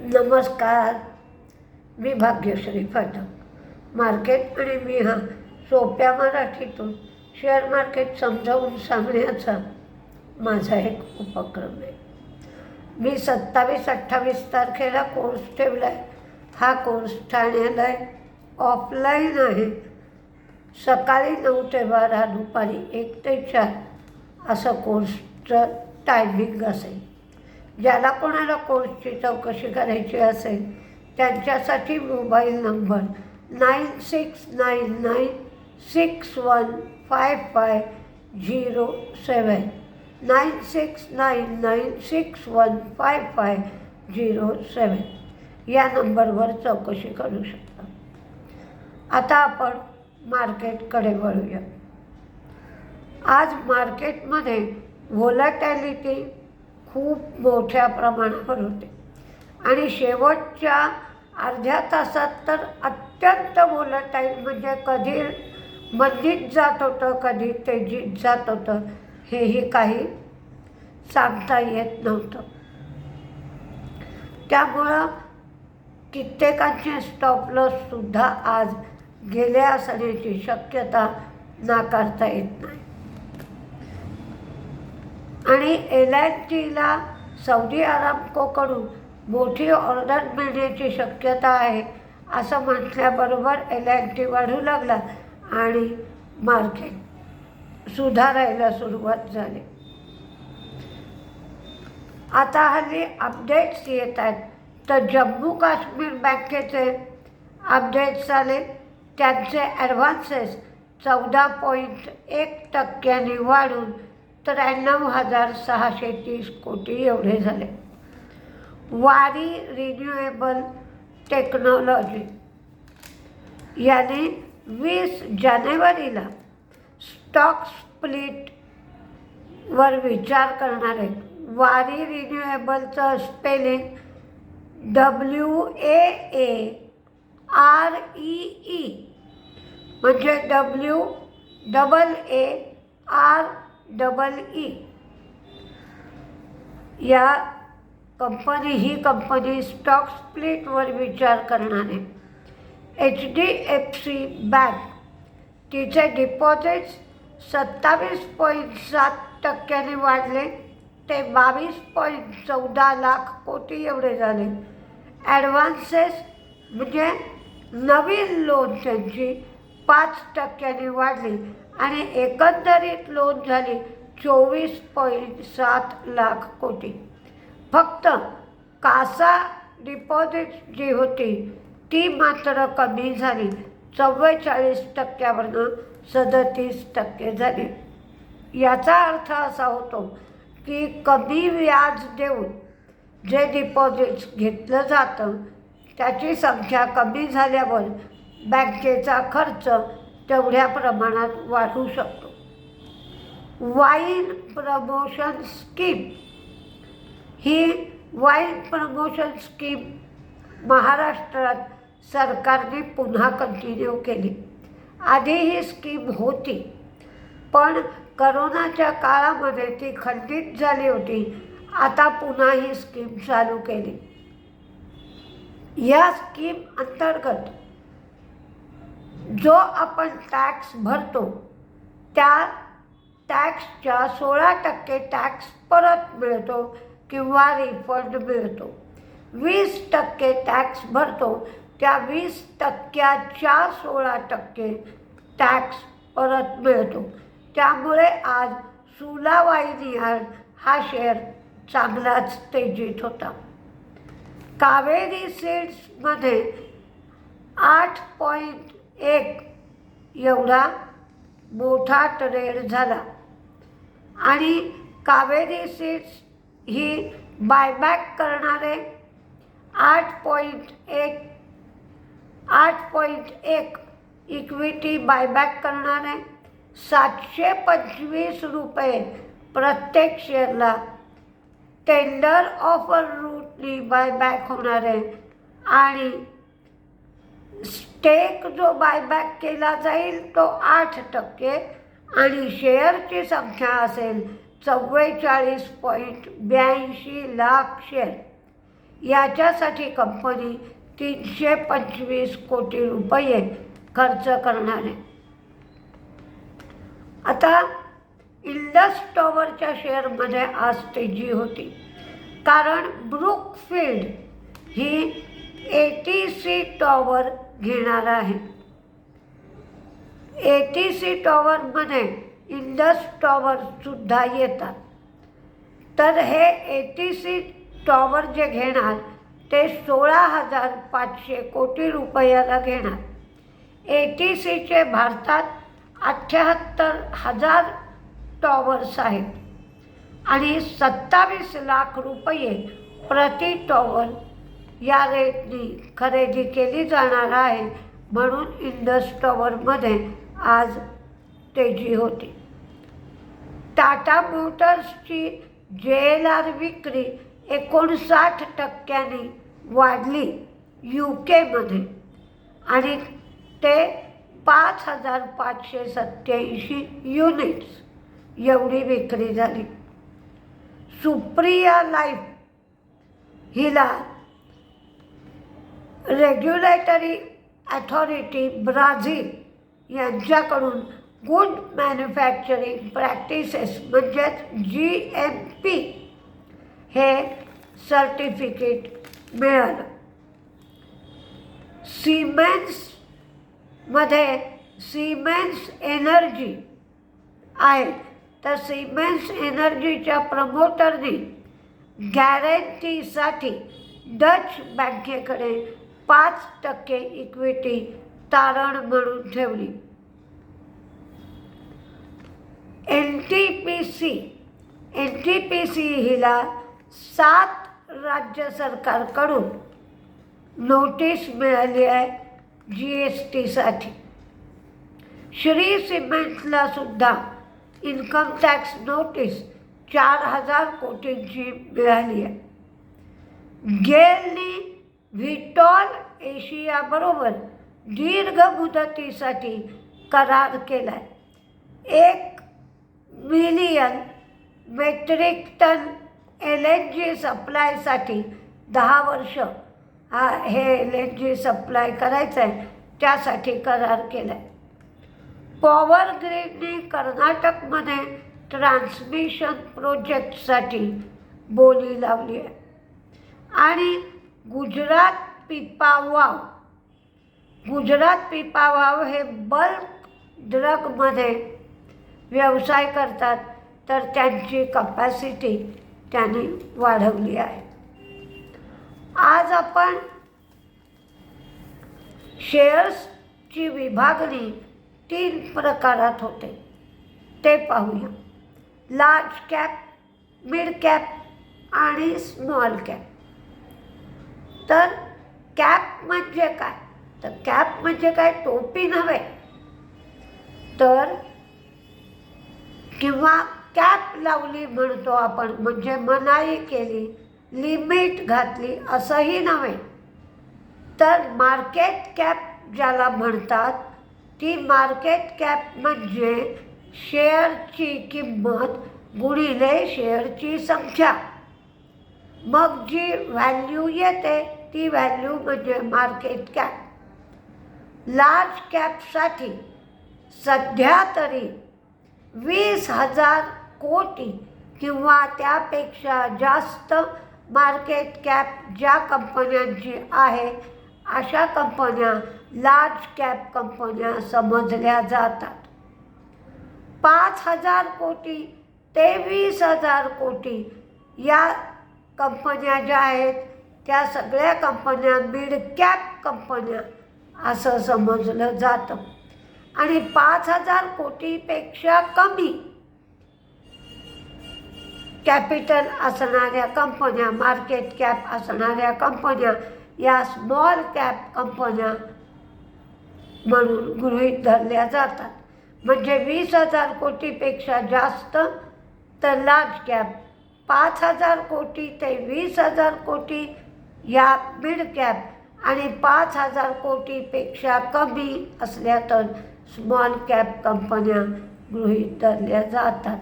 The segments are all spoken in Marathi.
नमस्कार. मी भाग्यश्री फाटक मार्केट आणि मी हा सोप्या मराठीतून शेअर मार्केट समजावून सांगण्याचा माझा एक उपक्रम आहे. मी सत्तावीस अठ्ठावीस तारखेला कोर्स ठेवला आहे हा कोर्स ठाण्याला आहे ऑफलाईन आहे. सकाळी नऊ ते बारा दुपारी एक ते चार असं कोर्सचं टायमिंग असेल. ज्याला कोणाला कोर्सची चौकशी करायची असेल त्यांच्यासाठी mobile number nine six nine nine six one five five zero seven nine six nine nine six one five five zero seven या नंबरवर चौकशी करू शकता. आता आपण मार्केटकडे वळूया. आज मार्केटमध्ये व्होलॅटॅलिटी खूप मोठ्या प्रमाणावर होते. आणि शेवटच्या अर्ध्या तासात तर अत्यंत व्होलटाईल म्हणजे कधी मंदीत जात होतं कधी तेजीत जात होतं हेही काही सांगता येत नव्हतं. त्यामुळं कित्येकांचे स्टॉपलॉससुद्धा आज गेले असण्याची शक्यता नाकारता येत नाही. आणि एल आय टीला सौदी अरामकोकडून मोठी ऑर्डर मिळण्याची शक्यता आहे असं म्हटल्याबरोबर एल आय टी वाढू लागला आणि मार्केट सुधारायला सुरुवात झाली. आता हल्ली अपडेट्स येत आहेत तर जम्मू काश्मीर बँकेचे अपडेट्स आले. त्यांचे ॲडव्हान्सेस चौदा पॉईंट एक टक्क्यांनी वाढून त्र्याण्णव हजार सहाशे तीस कोटी एवढे झाले. वारी रिन्युएबल टेक्नॉलॉजी याने वीस जानेवारीला स्टॉक स्प्लिटवर विचार करणारे Waaree रिन्युएबलचं spelling W A A R E E म्हणजे W double A R double E. या कंपनी ही कंपनी स्टॉक स्प्लिटवर विचार करणार. आहे H D F C bank तिचे डिपॉझिट्स सत्तावीस पॉईंट सात टक्क्याने वाढले. ते बावीस पॉईंट चौदा लाख कोटी एवढे झाले. ॲडव्हान्सेस म्हणजे नवीन लोन त्यांची पाच टक्क्यांनी वाढली. आणि एकंदरीत लोन झाली चोवीस पॉईंट सात लाख कोटी. फक्त कासा डिपॉझिट जी होती ती मात्र कमी झाली. चव्वेचाळीस टक्क्यावरनं सदतीस टक्के झाली. याचा अर्थ असा होतो की कमी व्याज देऊन जे डिपॉझिट्स घेतलं जातं त्याची संख्या कमी झाल्यावर बँकेचा खर्च तेवढ्या प्रमाणात वाढू शकतो. वाईन प्रमोशन स्कीम ही वाईन प्रमोशन स्कीम महाराष्ट्रात सरकारने पुन्हा कंटिन्यू केली. आधी ही स्कीम होती पण करोनाच्या काळामध्ये ती खंडित झाली होती. आता पुन्हा ही स्कीम चालू केली. या स्कीम अंतर्गत जो आपण टॅक्स भरतो त्या टॅक्सच्या सोळा टक्के टॅक्स परत मिळतो किंवा रिफंड मिळतो. वीस टक्के टॅक्स भरतो त्या वीस टक्क्याच्या सोळा टक्के टॅक्स परत मिळतो. त्यामुळे आज सुलावाई वाईनिहार हा शेअर चांगलाच तेजीत होता. कावेरी सीड्समध्ये आठ पॉईंट एक. एवढा मोठा ट्रेड झाला. आणि कावेरी सीड्स ही बायबॅक करणारे आठ पॉईंट एक आठ पॉईंट एक इक्विटी बायबॅक करणारे सातशे पंचवीस रुपये प्रत्येक शेअरला टेंडर ऑफर रूटनी बायबॅक होणार आहे आणि स्टेक जो बायबॅक केला जाईल तो आठ टक्के आणि शेअरची संख्या असेल चव्वेचाळीस पॉईंट ब्याऐंशी लाख शेअर याच्यासाठी कंपनी तीनशे पंचवीस कोटी रुपये खर्च करणार आहे. आता इंडस टॉवरच्या शेअरमध्ये आज तेजी होती. कारण ब्रुकफील्ड ही ए टी सी टॉवर घेणार आहे. ए टी सी टॉवरमध्ये इंडस टॉवरसुद्धा येतात. तर हे ए टी सी टॉवर जे घेणार ते सोळा हजार पाचशे कोटी रुपयाला घेणार. ए टी सीचे भारतात अठ्ठ्याहत्तर हजार टॉवर्स आहेत. आणि सत्तावीस लाख रुपये प्रति टॉवर या रेटनी खरेदी केली जाणार आहे म्हणून इंडस टॉवरमध्ये आज तेजी होती. टाटा मोटर्सची जे एल आर विक्री एकोणसाठ टक्क्यांनी वाढली यू केमध्ये आणि ते पाच हजार पाचशे सत्याऐंशी युनिट्स एवढी विक्री झाली. सुप्रिया लाईफ हिला रेग्युलेटरी ॲथॉरिटी ब्राझील यांच्याकडून गुड मॅन्युफॅक्चरिंग प्रॅक्टिसेस म्हणजेच जी एम पी हे सर्टिफिकेट मिळालं. सिमेन्समध्ये सिमेन्स एनर्जी आहे. तर सिमेन्स एनर्जीच्या प्रमोटरने गॅरंटीसाठी डच बँकेकडे पाच टक्के इक्विटी तारण म्हणून ठेवली. N T P C N T P C हिला सात राज्य सरकारकडून नोटीस मिळाली आहे जी एस टीसाठी श्री सिमेंटला सुद्धा इन्कम टॅक्स नोटीस चार हजार कोटींची मिळाली आहे. गेलनी व्हिटॉल एशियाबरोबर दीर्घ मुदतीसाठी करार केला आहे एक million metric ton L N G सप्लायसाठी दहा वर्ष हा हे एल एन जी सप्लाय करायचं आहे त्यासाठी करार केला आहे पॉवर ग्रीडने कर्नाटकमध्ये ट्रान्समिशन प्रोजेक्टसाठी बोली लावली आहे. आणि गुजरात पिपावाव. गुजरात पिपावाव हे बल्क ड्रगमध्ये व्यवसाय करतात तर त्यांची कपॅसिटी त्यांनी वाढवली आहे. आज आपण शेअर्सची विभागणी तीन प्रकारात होते ते पाहूया. लार्ज कॅप मिड कॅप आणि स्मॉल कॅप तर कॅप म्हणजे काय? तर कॅप म्हणजे काय? टोपी नव्हे. तर किंवा कॅप लावली म्हणतो आपण म्हणजे मनाई केली लिमिट घातली असंही नव्हे. तर मार्केट कॅप ज्याला म्हणतात ती मार्केट कॅप म्हणजे शेअरची किंमत गुणिले शेअरची संख्या. मग जी व्हॅल्यू येते ती व्हॅल्यू म्हणजे मार्केट कॅप लार्ज कॅपसाठी सध्या तरी वीस हजार कोटी किंवा त्यापेक्षा जास्त मार्केट कॅप ज्या कंपन्यांची आहे अशा कंपन्या लार्ज कॅप कंपन्या समजल्या जातात. पाच हजार कोटी ते वीस हजार कोटी या कंपन्या ज्या आहेत त्या सगळ्या कंपन्या मिड कॅप कंपन्या असं समजलं जातं. आणि पाच हजार कोटीपेक्षा कमी कॅपिटल असणाऱ्या कंपन्या मार्केट कॅप असणाऱ्या कंपन्या या स्मॉल कॅप कंपन्या म्हणून गृहीत धरल्या जातात. म्हणजे वीस हजार कोटीपेक्षा जास्त तर लार्ज कॅप पाच हजार कोटी ते वीस हजार कोटी या मिड कॅप आणि पाच हजार कोटीपेक्षा कमी असल्या तर स्मॉल कॅप कंपन्या गृहीत धरल्या जातात.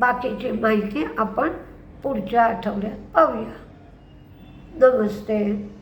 बाकीची माहिती आपण पुढच्या आठवड्यात पाहूया. नमस्ते.